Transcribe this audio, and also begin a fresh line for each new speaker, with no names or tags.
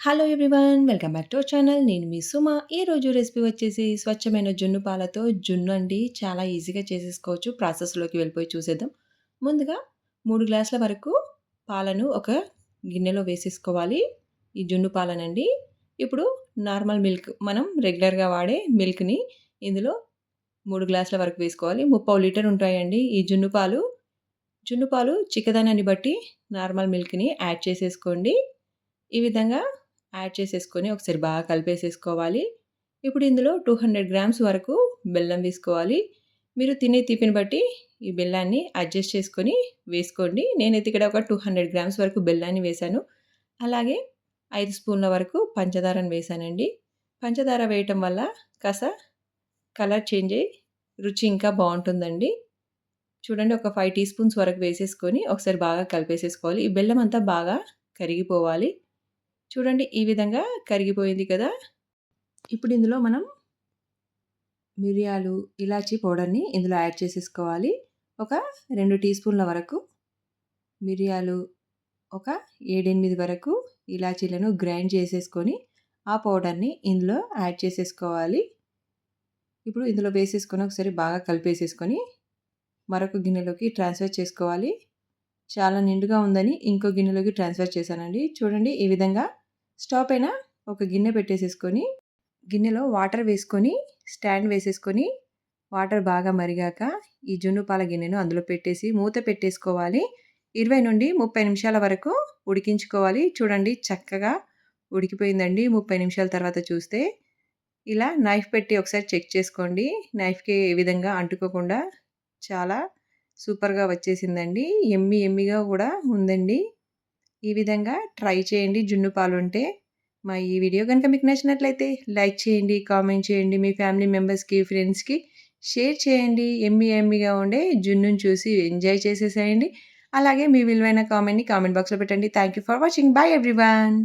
Hello everyone welcome back to our channel నేను మీ సుమ. ఈరోజు రెసిపీ వచ్చేసి స్వచ్ఛమైన జున్ను పాలతో జున్ను అండి. చాలా ఈజీగా చేసేసుకోవచ్చు. ప్రాసెస్లోకి వెళ్ళిపోయి చూసేద్దాం. ముందుగా మూడు గ్లాసుల వరకు పాలను ఒక గిన్నెలో వేసేసుకోవాలి. ఈ జున్ను పాలనండి. ఇప్పుడు నార్మల్ మిల్క్ మనం రెగ్యులర్గా వాడే మిల్క్ని ఇందులో మూడు గ్లాసుల వరకు వేసుకోవాలి. ముప్పై లీటర్ ఉంటాయండి ఈ జున్ను పాలు. జున్ను పాలు చిక్కదనాన్ని బట్టి నార్మల్ మిల్క్ని యాడ్ చేసేసుకోండి. ఈ విధంగా యాడ్ చేసేసుకొని ఒకసారి బాగా కలిపేసేసుకోవాలి. ఇప్పుడు ఇందులో టూ హండ్రెడ్ గ్రామ్స్ వరకు బెల్లం వేసుకోవాలి. మీరు తినే తీపిని బట్టి ఈ బెల్లాన్ని అడ్జస్ట్ చేసుకొని వేసుకోండి. నేనైతే ఇక్కడ ఒక టూ హండ్రెడ్ గ్రామ్స్ వరకు బెల్లాన్ని వేశాను. అలాగే ఐదు స్పూన్ల వరకు పంచదారను వేశానండి. పంచదార వేయటం వల్ల కాస్త కలర్ చేంజ్ అయ్యి రుచి ఇంకా బాగుంటుందండి. చూడండి ఒక ఫైవ్ టీ స్పూన్స్ వరకు వేసేసుకొని ఒకసారి బాగా కలిపేసేసుకోవాలి. ఈ బెల్లం అంతా బాగా కరిగిపోవాలి. చూడండి ఈ విధంగా కరిగిపోయింది కదా. ఇప్పుడు ఇందులో మనం మిరియాలు ఇలాచీ పౌడర్ని ఇందులో యాడ్ చేసేసుకోవాలి. ఒక రెండు టీ స్పూన్ల వరకు మిరియాలు ఒక ఏడెనిమిది వరకు ఇలాచీలను గ్రైండ్ చేసేసుకొని ఆ పౌడర్ని ఇందులో యాడ్ చేసేసుకోవాలి. ఇప్పుడు ఇందులో వేసేసుకొని ఒకసారి బాగా కలిపేసేసుకొని మరొక గిన్నెలోకి ట్రాన్స్ఫర్ చేసుకోవాలి. చాలా నిండుగా ఉందని ఇంకో గిన్నెలోకి ట్రాన్స్ఫర్ చేశానండి. చూడండి ఈ విధంగా స్టవ్ పైన ఒక గిన్నె పెట్టేసేసుకొని గిన్నెలో వాటర్ వేసుకొని స్టాండ్ వేసేసుకొని వాటర్ బాగా మరిగాక ఈ జున్ను పాల గిన్నెను అందులో పెట్టేసి మూత పెట్టేసుకోవాలి. ఇరవై నుండి ముప్పై నిమిషాల వరకు ఉడికించుకోవాలి. చూడండి చక్కగా ఉడికిపోయిందండి. ముప్పై నిమిషాల తర్వాత చూస్తే ఇలా నైఫ్ పెట్టి ఒకసారి చెక్ చేసుకోండి. నైఫ్కి ఏ విధంగా అంటుకోకుండా చాలా సూపర్గా వచ్చేసిందండి. ఎమ్మి ఎమ్మిగా కూడా ఉందండి. ఈ విధంగా ట్రై చేయండి. జున్ను పాలు ఉంటే మా ఈ వీడియో కనుక మీకు నచ్చినట్లయితే లైక్ చేయండి కామెంట్ చేయండి మీ ఫ్యామిలీ మెంబర్స్కి ఫ్రెండ్స్కి షేర్ చేయండి. ఎమ్మి ఎమ్మిగా ఉండే జున్నుని చూసి ఎంజాయ్ చేసేసేయండి. అలాగే మీ విలువైన కామెంట్ని కామెంట్ బాక్స్లో పెట్టండి. Thank you for watching. Bye everyone.